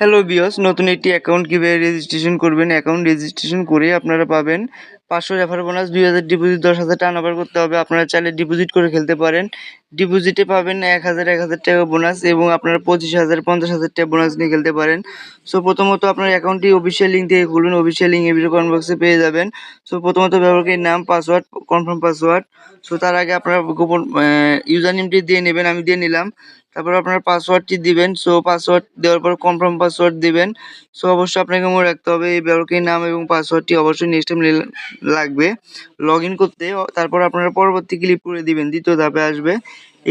Hello বিয়স নতুন একটি অ্যাকাউন্ট কীভাবে রেজিস্ট্রেশন করবেন? অ্যাকাউন্ট রেজিস্ট্রেশন করে আপনারা পাবেন পাঁচশো রেফার বোনাস দুই হাজার ডিপোজিট দশ হাজার টার্ন ওভার করতে হবে। আপনারা চাইলে ডিপোজিট করে খেলতে পারেন। ডিপোজিটে পাবেন এক হাজার এক হাজার টাকা বোনাস এবং আপনারা পঁচিশ হাজার, পঞ্চাশ হাজার টাকা বোনাস নিয়ে খেলতে পারেন। সো প্রথমত আপনার অ্যাকাউন্টটি অফিসিয়াল লিঙ্ক থেকে খুলুন। অফিসিয়াল লিঙ্ক এই ভিডিও কমেন্ট বক্সে পেয়ে যাবেন। সো প্রথমত ব্যবহারকারীর নাম পাসওয়ার্ড কনফার্ম পাসওয়ার্ড সো তার আগে আপনারা গোপন ইউজার নেমটি দিয়ে নেবেন। আমি দিয়ে নিলাম। তারপর আপনার পাসওয়ার্ডটি দিবেন সো পাসওয়ার্ড দেওয়ার পর কনফার্ম পাসওয়ার্ড দিবেন সো অবশ্যই আপনাকে মনে রাখতে হবে এই ব্যবহারকারীর নাম এবং পাসওয়ার্ডটি অবশ্যই নেক্সট টাইম লাগবে। লগ ইন করতে, তারপর আপনারা পরবর্তী ক্লিক করে দিবেন, দ্বিতীয় ধাপে আসবে।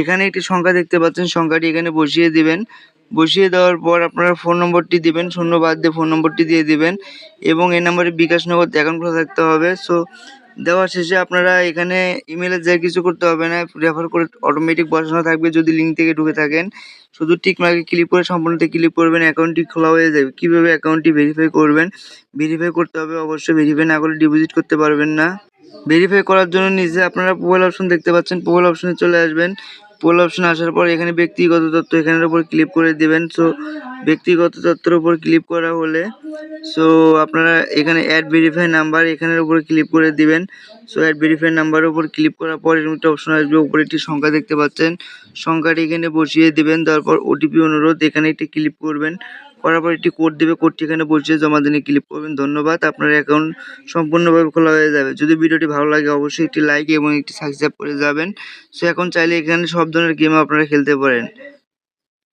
এখানে একটি সংখ্যা দেখতে পাচ্ছেন, সংখ্যাটি এখানে বসিয়ে দিবেন। বসিয়ে দেওয়ার পর আপনারা ফোন নম্বরটি দিবেন, শূন্য বাদ দিয়ে ফোন নম্বরটি দিয়ে দিবেন এবং এই নম্বরে বিকাশ নগদ অ্যাকাউন্ট খোলা থাকতে হবে সো দেওয়ার শেষে আপনারা এখানে ইমেলে যা কিছু করতে হবে না রেফার করে অটোমেটিক বসানো থাকবে যদি লিঙ্ক থেকে ঢুকে থাকেন। শুধু টিক মার্কে ক্লিক করে সম্পূর্ণতে ক্লিক করবেন অ্যাকাউন্টটি খোলা হয়ে যাবে। কীভাবে অ্যাকাউন্টটি ভেরিফাই করবেন? ভেরিফাই করতে হবে অবশ্যই। ভেরিফাই না করলে ডিপোজিট করতে পারবেন না। ভেরিফাই করার জন্য নিজে আপনারা প্রোফাইল অপশন দেখতে পাচ্ছেন। প্রোফাইল অপশনে চলে আসবেন। প্রোফাইল অপশন আসার পর এখানে ব্যক্তিগত তথ্য এখানের উপর ক্লিক করে দেবেন। সো ব্যক্তিগত তথ্যের উপর ক্লিক করা হলে সো আপনারা এখানে অ্যাড ভেরিফাই নাম্বার এখানের উপর ক্লিক করে দিবেন। সো অ্যাড ভেরিফাই নাম্বারের উপর ক্লিক করার পর এরকম একটা অপশন আসবে, উপরে একটি সংখ্যা দেখতে পাচ্ছেন। সংখ্যাটি এখানে বসিয়ে দেবেন, তারপর ওটিপি অনুরোধ এখানে একটি ক্লিক করবেন। করার পর একটি কোড দেবে, কোডটি এখানে বসিয়ে জমা দিনে ক্লিক করবেন, ধন্যবাদ। আপনার অ্যাকাউন্ট সম্পূর্ণভাবে খোলা হয়ে যাবে। যদি ভিডিওটি ভালো লাগে, অবশ্যই একটি লাইক এবং একটি সাবস্ক্রাইব করে যাবেন। সো এখন চাইলে এখানে সব ধরনের গেম আপনারা খেলতে পারেন।